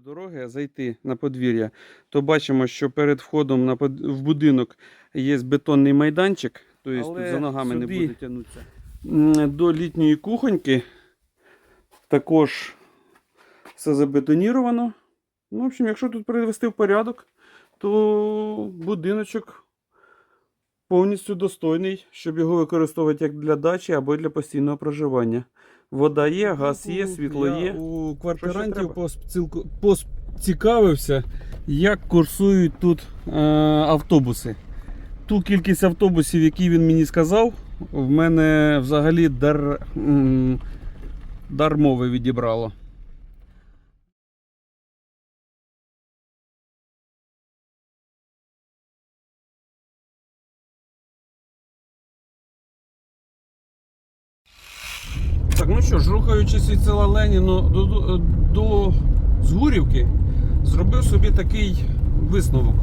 Дороги зайти на подвір'я, то бачимо, що перед входом на под- в будинок є бетонний майданчик, тобто тут за ногами не буде тягнутися. До літньої кухоньки також все забетоніровано. Ну, в общем, якщо тут привести в порядок, то будиночок повністю достойний, щоб його використовувати як для дачі або для постійного проживання. Вода є, газ є, світло Я є. У квартирантів поцікавився, як курсують тут е, автобуси. Ту кількість автобусів, які він мені сказав, в мене взагалі дар, дар мови відібрало. Так, ну що ж, рухаючись від села Леніно до, до, до Згурівки, зробив собі такий висновок.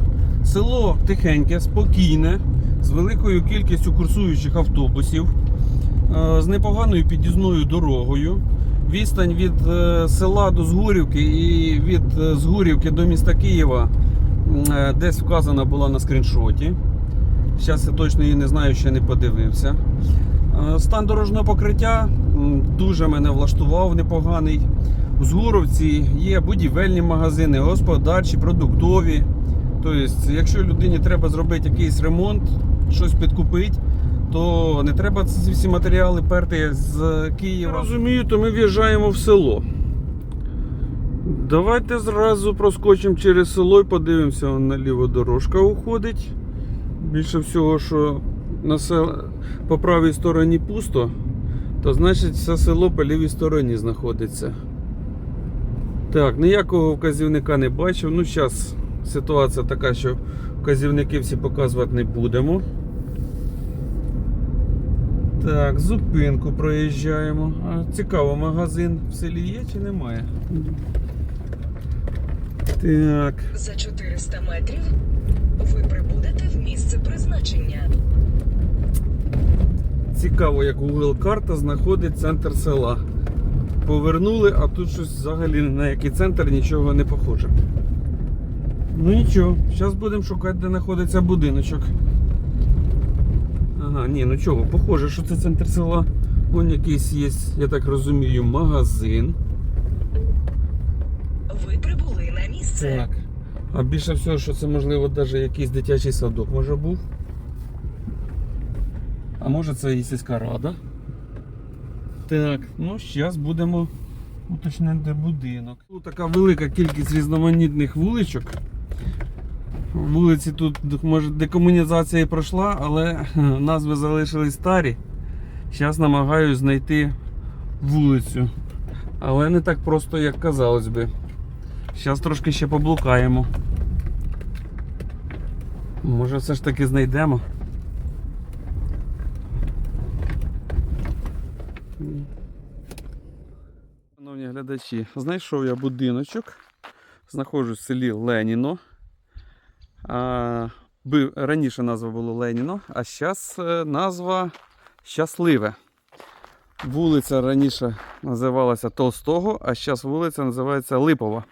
Село тихеньке, спокійне, з великою кількістю курсуючих автобусів, е, з непоганою під'їзною дорогою. Відстань від е, села до Згурівки і від е, Згурівки до міста Києва десь вказана була на скріншоті. Зараз я точно її не знаю, ще не подивився. Е, Стан дорожнього покриття дуже мене влаштував непоганий. У Згуровці є будівельні магазини, господарчі, продуктові. Тобто, якщо людині треба зробити якийсь ремонт, щось підкупити, то не треба ці всі матеріали перти з Києва. Розумію, то ми в'їжджаємо в село. Давайте зразу проскочимо через село і подивимося, наліво дорожка уходить. Більше всього, що на сел... по правій стороні пусто, то значить все село по лівій стороні знаходиться. Так, ніякого вказівника не бачив. Ну, зараз ситуація така, що вказівники всі показувати не будемо. Так, зупинку проїжджаємо. А, цікаво, магазин в селі є чи немає? Так. За 400 метрів ви прибудете в місце призначення. Цікаво, як Google карта знаходить центр села. Повернули, а тут щось взагалі на який центр нічого не похоже. Ну нічого, зараз будемо шукати, де знаходиться будиночок. Ага, ні, ну чого, похоже, що це центр села. Вон якийсь є, я так розумію, магазин. Ви прибули на місце. Так. А більше всього, що це можливо навіть якийсь дитячий садок може був. А може це і сільська рада. Так, ну зараз будемо уточнити будинок. Тут така велика кількість різноманітних вуличок. Вулиці тут, може, декомунізація і пройшла, але назви залишились старі. Зараз намагаюся знайти вулицю. Але не так просто, як казалось би. Зараз трошки ще поблукаємо. Може все ж таки знайдемо. Глядачі, знайшов я будиночок. Знаходжусь в селі Леніно. А, раніше назва була Леніно, а зараз назва Щасливе. Вулиця раніше називалася Толстого, а зараз вулиця називається Липова.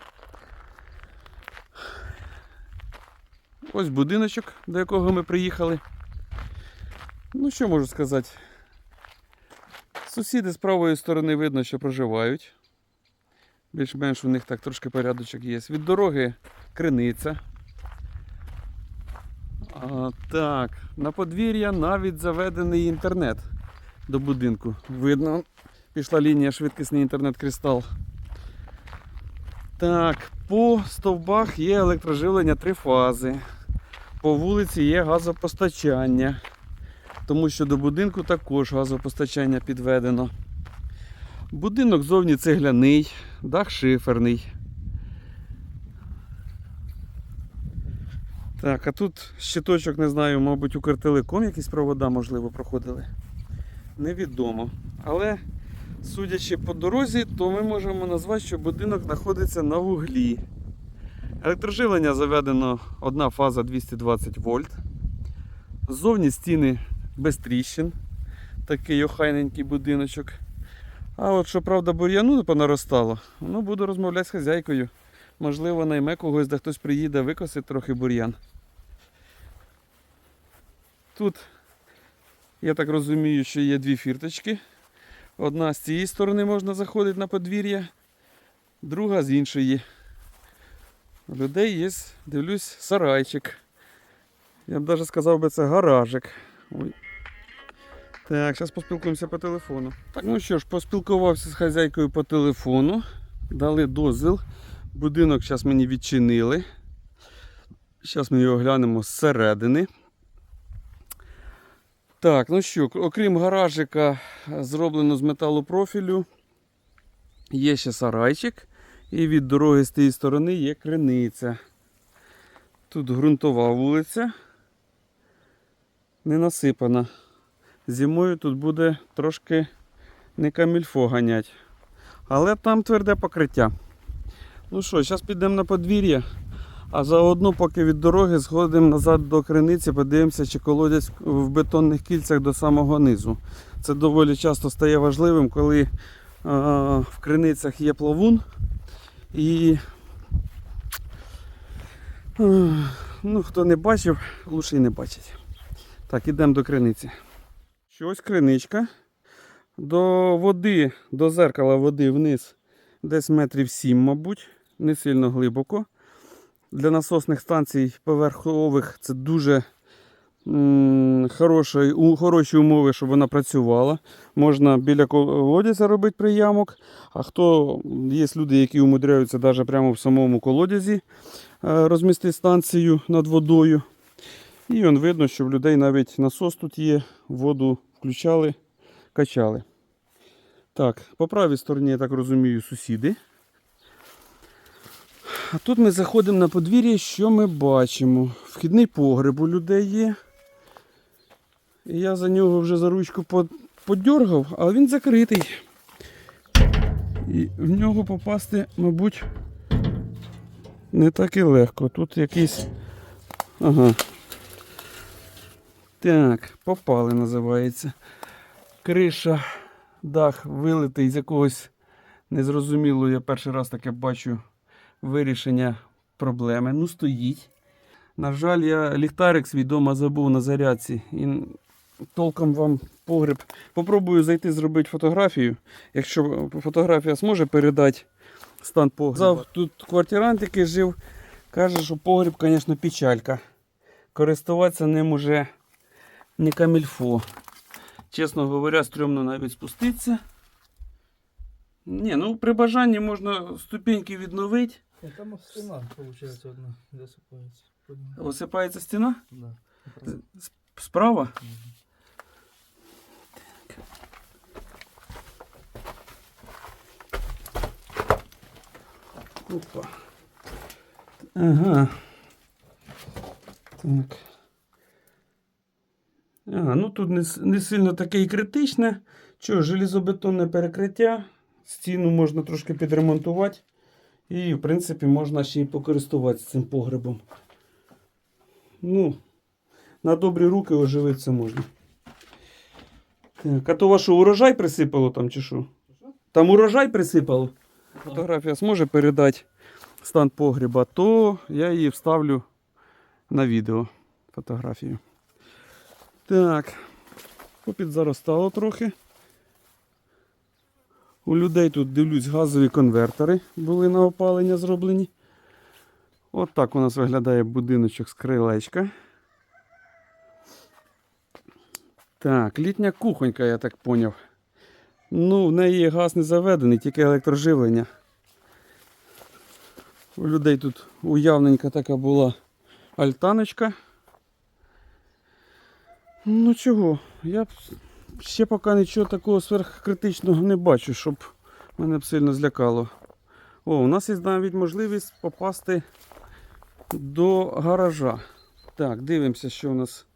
Ось будиночок, до якого ми приїхали. Ну, що можу сказати? Сусіди з правої сторони видно, що проживають. Більш-менш у них так трошки порядочок є. Від дороги криниця. А, так, на подвір'я навіть заведений інтернет до будинку. Видно, пішла лінія швидкісний інтернет-кристал. Так, по стовбах є електроживлення три фази. По вулиці є газопостачання, тому що до будинку також газопостачання підведено. Будинок зовні цегляний, дах шиферний. Так, а тут щиточок, не знаю, мабуть, Укртелеком якісь провода, можливо, проходили. Невідомо. Але судячи по дорозі, то ми можемо назвати, що будинок знаходиться на вуглі. Електроживлення заведено одна фаза 220 вольт. Ззовні стіни без тріщин. Такий охайненький будиночок. А от що правда бур'яну понаростало, ну буду розмовляти з хазяйкою. Можливо, найме когось, де хтось приїде викосить трохи бур'ян. Тут, я так розумію, що є дві фірточки. Одна з цієї сторони можна заходити на подвір'я, друга з іншої. У людей є, дивлюсь, сарайчик. Я б навіть сказав би, це гаражик. Ой. Так, зараз поспілкуємося по телефону. Так, ну що ж, поспілкувався з хазяйкою по телефону. Дали дозвіл. Будинок зараз мені відчинили. Зараз ми його глянемо зсередини. Так, ну що, окрім гаражика, зроблено з металопрофілю. Є ще сарайчик. І від дороги з тієї сторони є криниця. Тут ґрунтова вулиця. Не насипана. Зимою тут буде трошки не камільфо ганять. Але там тверде покриття. Ну що, зараз підемо на подвір'я, а заодно, поки від дороги сходимо назад до криниці, подивимося, чи колодязь в бетонних кільцях до самого низу. Це доволі часто стає важливим, коли а, в криницях є плавун. І а, ну, хто не бачив, лучше і не бачить. Так, ідемо до криниці. Що ось криничка. До води, до зеркала води вниз десь метрів 7, мабуть, не сильно глибоко. Для насосних станцій поверхових це дуже хороші, хороші умови, щоб вона працювала. Можна біля колодязя робити приямок. А хто є люди, які умудряються навіть прямо в самому колодязі е, розмістити станцію над водою. І он видно, що в людей навіть насос тут є, воду включали, качали. Так, по правій стороні, я так розумію, сусіди. А тут ми заходимо на подвір'я, що ми бачимо? Вхідний погреб у людей є. І я за нього вже за ручку по- подьоргав, але він закритий. І в нього попасти, мабуть, не так і легко. Тут якийсь. Ага. Так, попали називається. Криша, дах вилитий з якогось незрозумілого, я перший раз таке бачу вирішення проблеми. Ну, стоїть. На жаль, я ліхтарик свій дома забув на зарядці. І толком вам погреб. Попробую зайти зробити фотографію. Якщо фотографія зможе передати стан погреба. Тут квартирант, який жив, каже, що погреб, звісно, печалька. Користуватися ним уже не камільфо. Чесно говоря, стрьомно навіть спуститися. Ні, ну при бажанні можна ступеньки відновити. Нет, там стена, получается, одна засыпается. Поднимай. Осипається стіна Да. С- справа. Опа. Ага. Так. Ага, ну тут не, не сильно таке і критичне. Чого, железобетонне перекриття. Стіну можна трошки підремонтувати. І, в принципі, можна ще й покористуватися цим погребом. Ну, на добрі руки оживитися можна. Так, а то вашу урожай присипало там чи що? Там урожай присипало. Фотографія зможе передати стан погреба, то я її вставлю на відео фотографію. Так, попідзаростало трохи. У людей тут дивлюсь газові конвертери були на опалення зроблені. От так у нас виглядає будиночок з крилечка. Так, літня кухонька, я так поняв. Ну, в неї газ не заведений, тільки електроживлення. У людей тут уявненька така була альтаночка. Ну чого, я ще поки нічого такого сверхкритичного не бачу, щоб мене б сильно злякало. О, у нас є навіть можливість попасти до гаража. Так, дивимося, що у нас.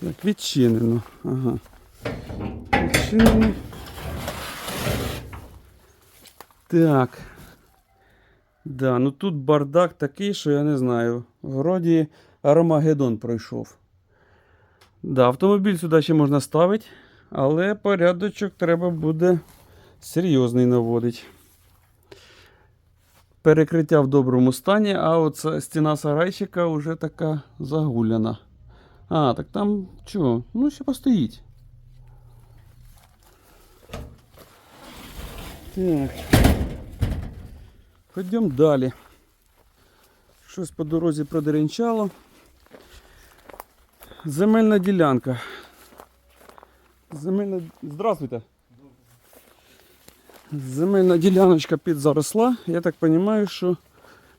Так, відчинено. Ага. Відчинено. Так. Да, ну тут бардак такий, що я не знаю. Вроді Армагеддон пройшов. Да, автомобіль сюди ще можна ставити. але порядочок треба буде серйозний наводити. Перекриття в доброму стані, а оця стіна сарайчика вже така загуляна. А, так там чого? Ну, ще постоїть. Так. Ходімо далі. Щось по дорозі продеренчало. Земельна ділянка. Земельна. Здравствуйте. Земельна діляночка підзаросла. Я так розумію, що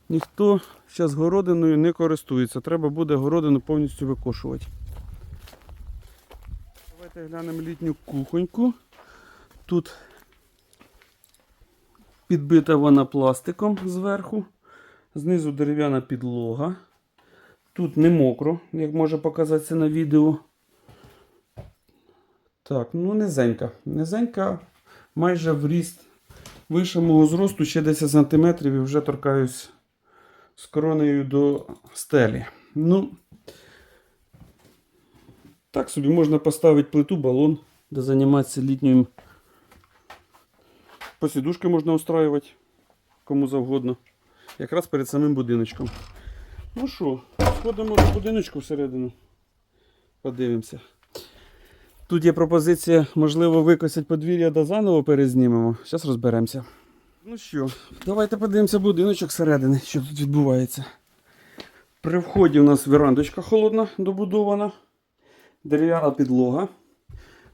ніхто зараз городиною не користується. Треба буде городину повністю викошувати. Давайте глянемо літню кухоньку. Тут підбита вона пластиком зверху. Знизу дерев'яна підлога. Тут не мокро, як може показатися на відео. Так, ну низенька. Низенька майже в ріст вище мого зросту ще 10 см і вже торкаюсь з коронею до стелі. Ну, так собі можна поставити плиту, балон, де займатися літнім. Посідушки можна устраювати кому завгодно. Якраз перед самим будиночком. Ну що, сходимо до будиночку всередину. Подивимося. Тут є пропозиція, можливо, викосять подвір'я да заново перезнімемо. Зараз розберемося. Ну що, давайте подивимося будиночок всередини, що тут відбувається. При вході у нас верандочка холодна добудована. Дерев'яна підлога.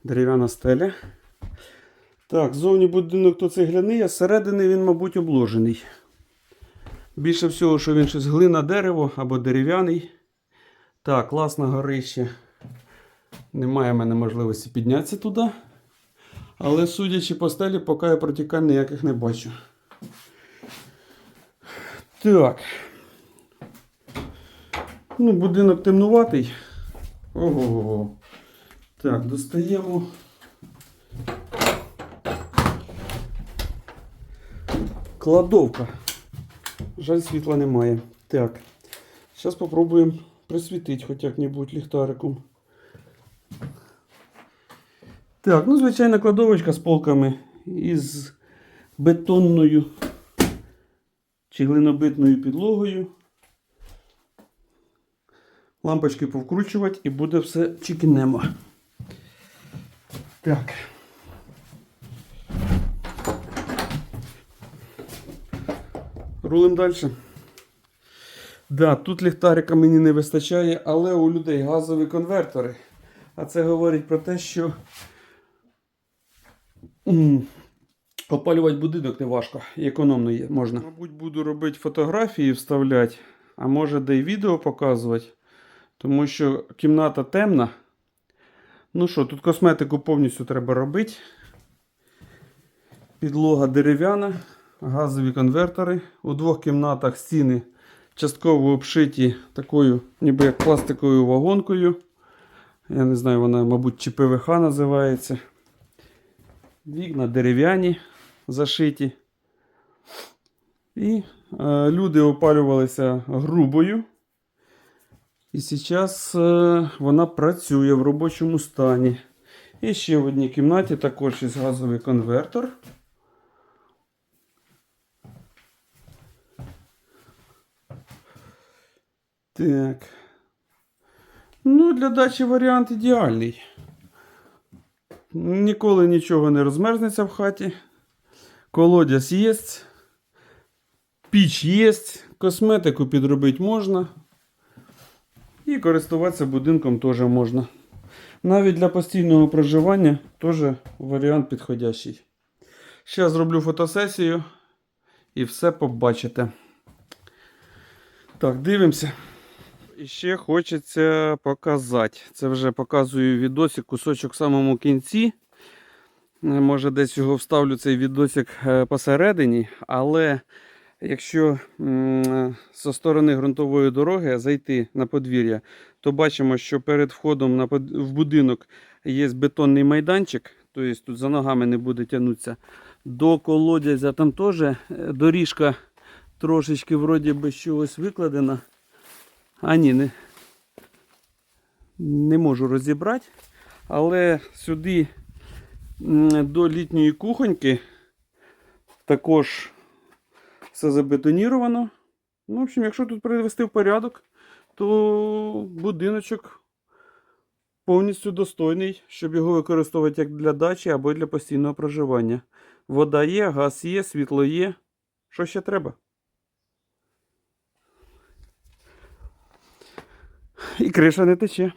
Дерев'яна стеля. Так, зовні будинок то цегляний, а зсередини він, мабуть, обложений. Більше всього, що він щось глина дерево або дерев'яний. Так, класне горище. Немає в мене можливості піднятися туди. Але судячи по стелі, поки я протікань ніяких не бачу. Так. Ну, будинок темнуватий. Ого. го Так, достаємо. Кладовка. Жаль, світла немає. Так. Зараз спробуємо присвітити хоч як-небудь ліхтариком. Так, ну звичайна кладовочка з полками із бетонною чи глинобитною підлогою. Лампочки повкручувати і буде все чікнемо. Так. Рулим далі. Да, тут ліхтарика мені не вистачає, але у людей газові конвертори. А це говорить про те, що опалювати будинок не важко і економно є, можна. Мабуть, буду робити фотографії вставляти, а може де й відео показувати. Тому що кімната темна. Ну що, тут косметику повністю треба робити. Підлога дерев'яна, газові конвертори. У двох кімнатах стіни частково обшиті такою, ніби як пластиковою вагонкою. Я не знаю, вона, мабуть, чи ПВХ називається. Вікна дерев'яні зашиті. І е, люди опалювалися грубою. І зараз е, вона працює в робочому стані. І ще в одній кімнаті також є газовий конвертор. Так. Ну, для дачі варіант ідеальний. Ніколи нічого не розмерзнеться в хаті. Колодязь є. Піч є. Косметику підробити можна. І користуватися будинком теж можна. Навіть для постійного проживання теж варіант підходящий. Зараз зроблю фотосесію і все побачите. Так, дивимося. І ще хочеться показати. Це вже показую відосик, кусочок в самому кінці. Е, Може, десь його вставлю цей відосик е, посередині, але якщо зі сторони ґрунтової дороги зайти на подвір'я, то бачимо, що перед входом на под- в будинок є бетонний майданчик, тобто тут за ногами не буде тягнутися. До колодязя там теж е, доріжка трошечки вроді би чогось викладена. А ні, не, не можу розібрати. Але сюди до літньої кухоньки. Також все забетоніровано. Ну, в общем, якщо тут привести в порядок, то будиночок повністю достойний, щоб його використовувати як для дачі або для постійного проживання. Вода є, газ є, світло є. Що ще треба? І криша не тече.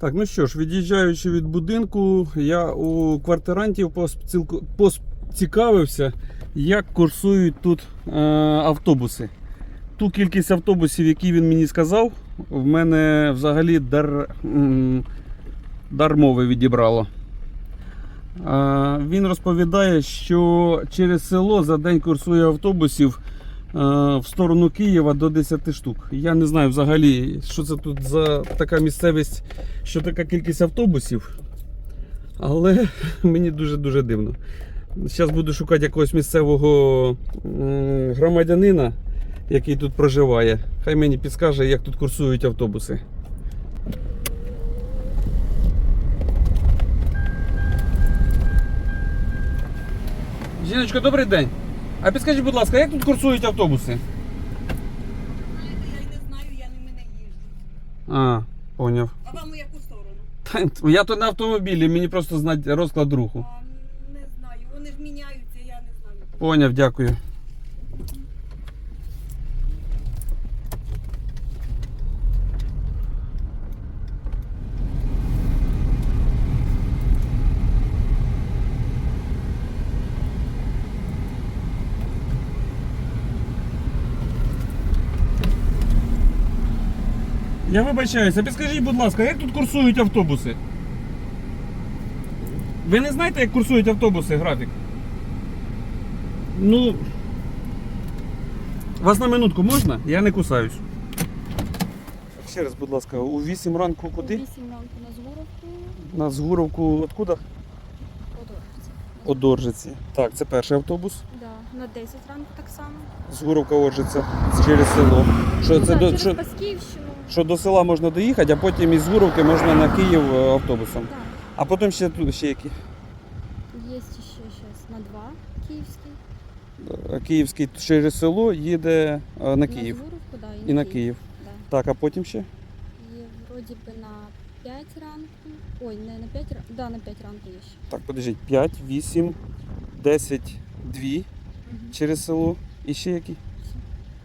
Так, ну що ж, від'їжджаючи від будинку, я у квартирантів поцікавився, як курсують тут е, автобуси. Ту кількість автобусів, які він мені сказав, в мене взагалі дар, дар відібрало. Е, він розповідає, що через село за день курсує автобусів в сторону Києва до 10 штук. Я не знаю взагалі, що це тут за така місцевість, що така кількість автобусів. Але мені дуже-дуже дивно. Зараз буду шукати якогось місцевого громадянина, який тут проживає. Хай мені підскаже, як тут курсують автобуси. Жіночко, добрий день. А підскажіть, будь ласка, як тут курсують автобуси? Знаєте, я й не знаю, я ними не їжджу. А, поняв. А вам у яку сторону? Та, Я тут на автомобілі, мені просто знати розклад руху. А, не знаю. Вони ж міняються, я не знаю. Поняв, дякую. Я вибачаюся, підскажіть, будь ласка, як тут курсують автобуси? Ви не знаєте, як курсують автобуси, графік? Ну. Вас на минутку можна? Я не кусаюсь. Ще раз, будь ласка, у 8 ранку куди? 8 ранку на Згуровку, На Згуровку откуда? Подорожці. Одоржиці. Так, це перший автобус. Да, на 10 ранку так само. Згуровка Оржиця через село. Що, це да, до, через що, Пасківщину. Що до села можна доїхати, а потім із Згуровки можна на Київ е, автобусом. Так. А потім ще тут ще які. Є ще зараз на 2 київський. Е, Київський через село їде е, на Київ. На Згуровку, да, І на Київ. Да. Так, а потім ще? Є вроді би на 5 ранку. Ой, не на 5 ранку. Да, на 5 ранку є ще. Так, подождіть, 5, 8, 10, 2 Мгм. через село. І ще які?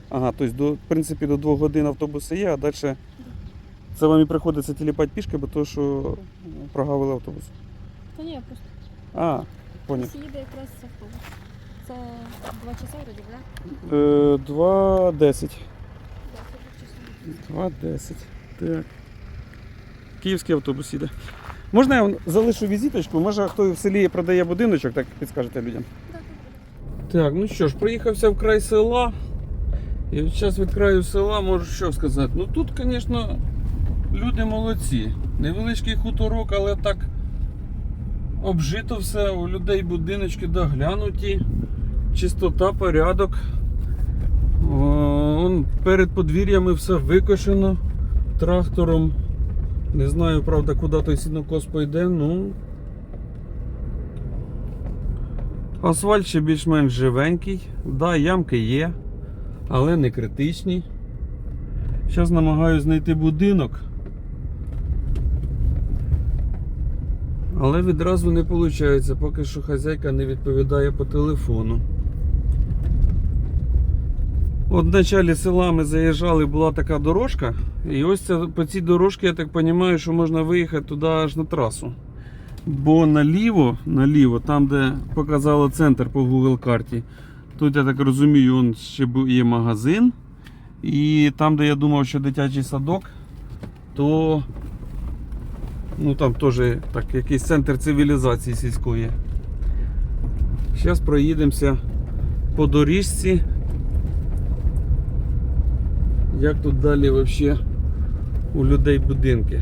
Ага, тобто, до, в принципі, до 2 годин автобуси є, а далі це вам і приходиться тіліпати пішки, бо то, що прогавили автобус. Та ні, просто А, поняв. їде якраз автобус. Це 2 часа вроді, так? Е, 2, 10. Да, це 2 часа. 2, 10. Так. Київський автобус їде. Можна я вам залишу візиточку? Може, хто в селі продає будиночок, так підскажете людям. Так, ну що ж, приїхався в край села. І зараз від краю села можу що сказати. Ну тут, звісно, люди молодці. Невеличкий хуторок, але так обжито все, у людей будиночки доглянуті, чистота, порядок. О, перед подвір'ями все викошено трактором. Не знаю, правда, куди той сінокос пойде, ну. Асфальт ще більш-менш живенький. Да, ямки є, але не критичні. Зараз намагаюся знайти будинок. Але відразу не виходить, поки що хазяйка не відповідає по телефону. От в началі села ми заїжджали, була така дорожка. І ось це, по цій дорожці, я так розумію, що можна виїхати туди аж на трасу. Бо наліво, наліво, там, де показало центр по Google карті, тут я так розумію, он ще є магазин. І там, де я думав, що дитячий садок, то ну там теж так, якийсь центр цивілізації сільської. Зараз проїдемося по доріжці. Як тут далі взагалі у людей будинки?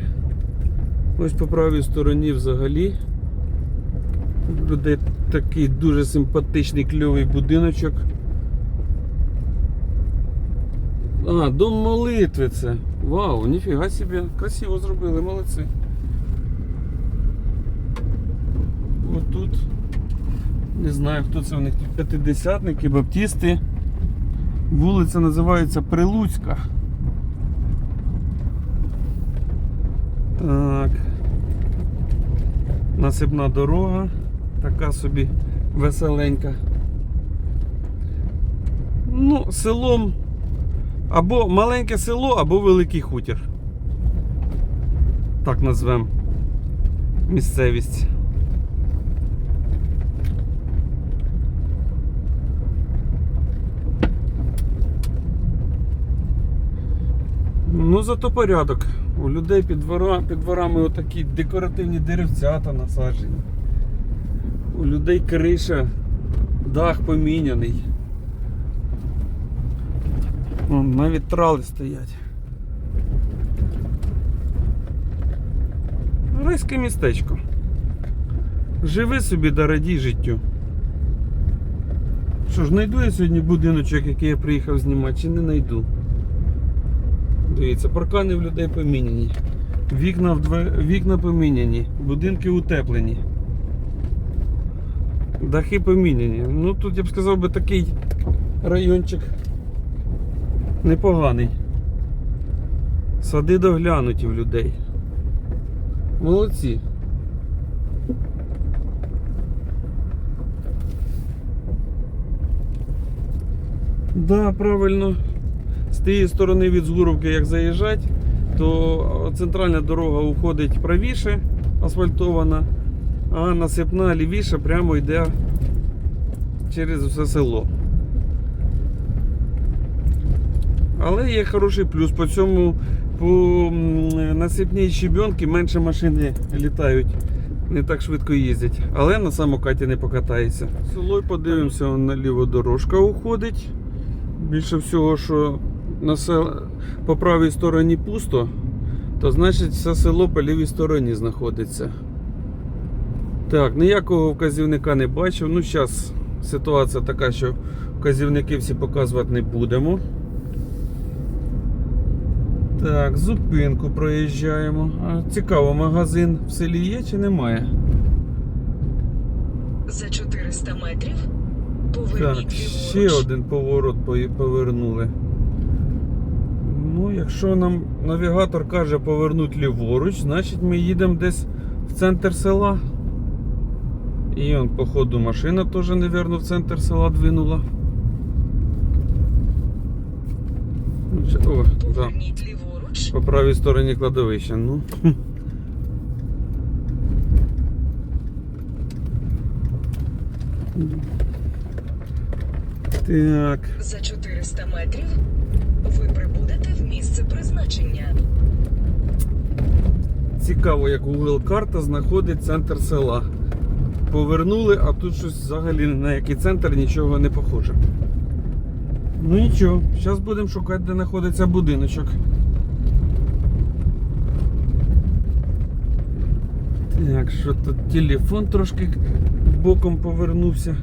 Ось по правій стороні взагалі. Людей такий дуже симпатичний кльовий будиночок. А, дом молитви це. Вау, ніфіга собі. Красиво зробили, молодці. тут. Не знаю, хто це у них тут. П'ятидесятники, баптісти. Вулиця називається Прилуцька. Так. Насипна дорога. Така собі веселенька. Ну, селом або маленьке село, або великий хутір. Так назвемо місцевість. Ну, зато порядок. У людей під, двора, під дворами отакі декоративні деревцята насаджені. У людей криша, дах поміняний. Вон, навіть трали стоять. Райське містечко. Живи собі да радій життю. Що ж, знайду я сьогодні будиночок, який я приїхав знімати, чи не знайду? Дивіться, паркани в людей поміняні. Вікна, в Вікна поміняні, будинки утеплені. Дахи поміняні. Ну тут я б сказав би такий райончик непоганий. Сади доглянуті в людей. Молодці. Да, правильно. З тієї сторони від Згуровки, як заїжджати, то центральна дорога уходить правіше, асфальтована, а насипна лівіше прямо йде через все село. Але є хороший плюс. По цьому по насипній щебенки менше машини літають, не так швидко їздять. Але на самокаті не покатається. Село подивимося, наліво дорожка уходить. Більше всього, що на сел... по правій стороні пусто, то значить все село по лівій стороні знаходиться. Так, ніякого вказівника не бачив. Ну, зараз ситуація така, що вказівники всі показувати не будемо. Так, зупинку проїжджаємо. А, Цікаво, магазин в селі є чи немає? За 400 метрів поверніть Так, ліворуч. ще один поворот повернули. Ну, якщо нам навігатор каже повернути ліворуч, значить ми їдемо десь в центр села. І он, походу, машина теж, мабуть, в центр села двинула. Ну, О, да. По правій стороні кладовища. Ну. Так. За 400 метрів ви прибудете в місце призначення. Цікаво, як Google карта знаходить центр села. Повернули, а тут щось взагалі на який центр нічого не похоже. Ну нічого, зараз будемо шукати, де знаходиться будиночок. Так, що тут телефон трошки боком повернувся.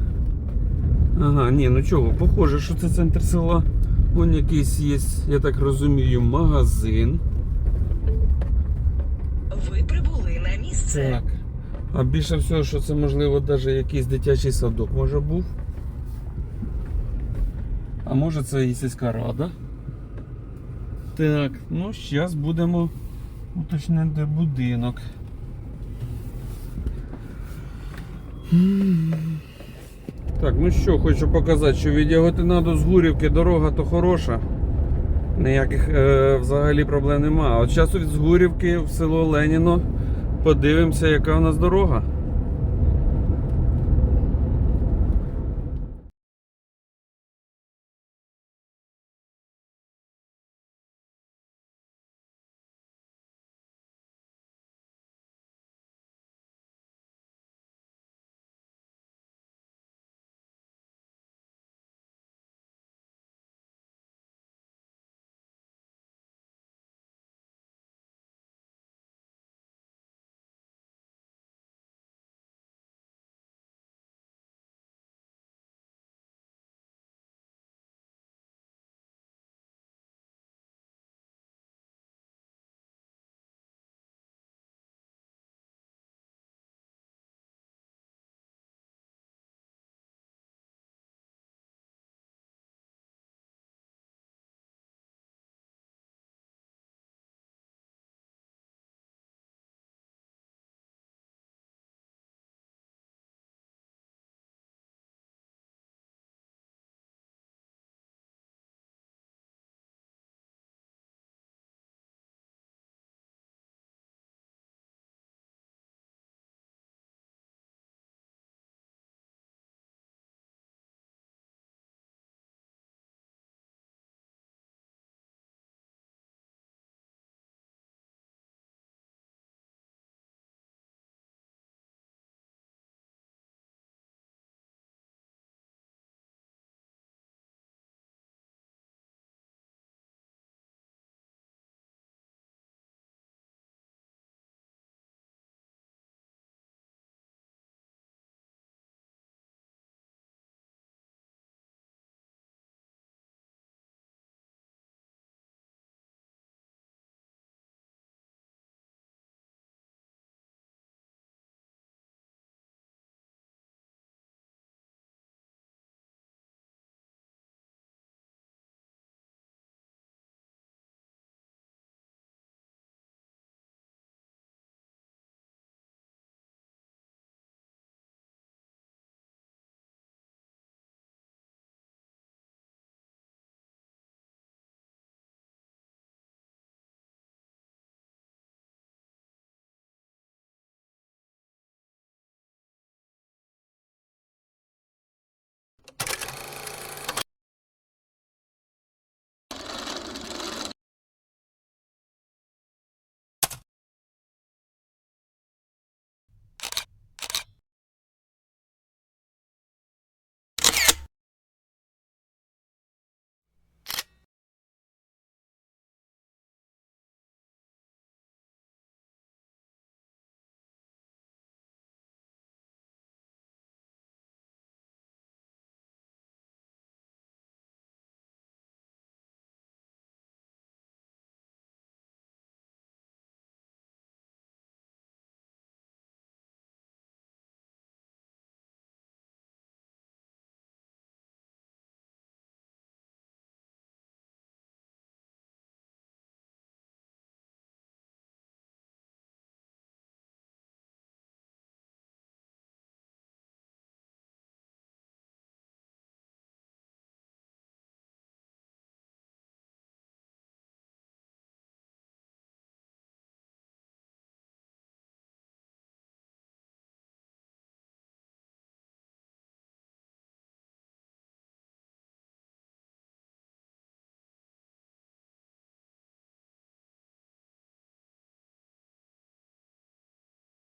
Ага, ні, ну чого, похоже, що це центр села. Вон якийсь є, я так розумію, магазин. Ви прибули на місце. Так. А більше всього, що це можливо навіть якийсь дитячий садок може був. А може це і сільська рада. Так, ну зараз будемо уточнити будинок. Так, ну що, хочу показати, що від Яготина до Згурівки дорога то хороша. Ніяких е, взагалі проблем нема. От зараз від Згурівки в село Леніно подивимося, яка у нас дорога.